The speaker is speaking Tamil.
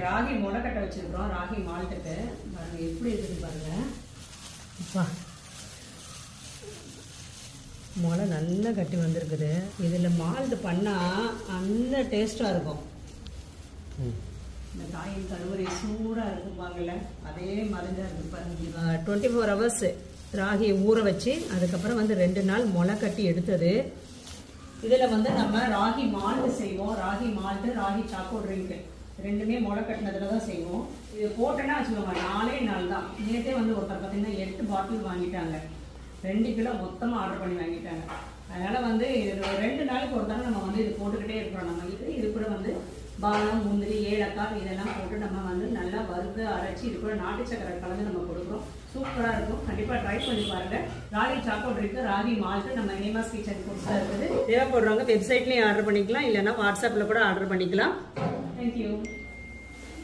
ராகி முளைக்கட்டை வச்சிருக்கிறோம். ராகி மால்ட்டுக்கு. பாருங்க எப்படி இருக்குன்னு பாருங்க. முளை நல்லா கட்டி வந்திருக்குது. இதில் மால்ட் பண்ணால் அந்த டேஸ்ட்டாக இருக்கும். இந்த காயின் கருவறை சூடாக இருக்கும் பாங்கல்ல அதே மாதிரி தான் இருக்கு பாருங்க. டுவெண்ட்டி ஃபோர் ஹவர்ஸ் ராகியை ஊற வச்சு அதுக்கப்புறம் வந்து ரெண்டு நாள் முளை கட்டி எடுத்தது. இதில் வந்து நம்ம ராகி மால்ட்டு செய்வோம். Ragi malt ragi choco drink ரெண்டுமே முளை கட்டினதில் தான் செய்வோம். இது போட்டேன்னா வச்சுக்கோங்க நாலே நாள் தான். நேற்றே வந்து ஒருத்தர் பார்த்தீங்கன்னா எட்டு பாட்டில் வாங்கிட்டாங்க. ரெண்டு கிலோ மொத்தமாக ஆர்டர் பண்ணி வாங்கிட்டாங்க. அதனால் வந்து இது ரெண்டு நாளைக்கு ஒரு தடவை நம்ம வந்து இது போட்டுக்கிட்டே இருக்கிறோம். நம்ம இது இது கூட வந்து பாதாம் முந்திரி ஏலக்காய் இதெல்லாம் போட்டு நம்ம வந்து நல்லா வறுத்து அரைச்சி இது கூட நாட்டு சக்கரை கலந்து நம்ம கொடுக்குறோம். சூப்பராக இருக்கும். கண்டிப்பாக ட்ரை பண்ணி பாருங்க. ராகி சாக்கோட் இருக்குது ராகி மால்ட்டு நம்ம நேமாஸ் கிச்சன் ஃபுட்ஸாக இருக்குது. தேவைப்படுறவங்க வெப்சைட்லேயும் ஆர்டர் பண்ணிக்கலாம். இல்லைன்னா வாட்ஸ்அப்பில் கூட ஆர்டர் பண்ணிக்கலாம். Thank you.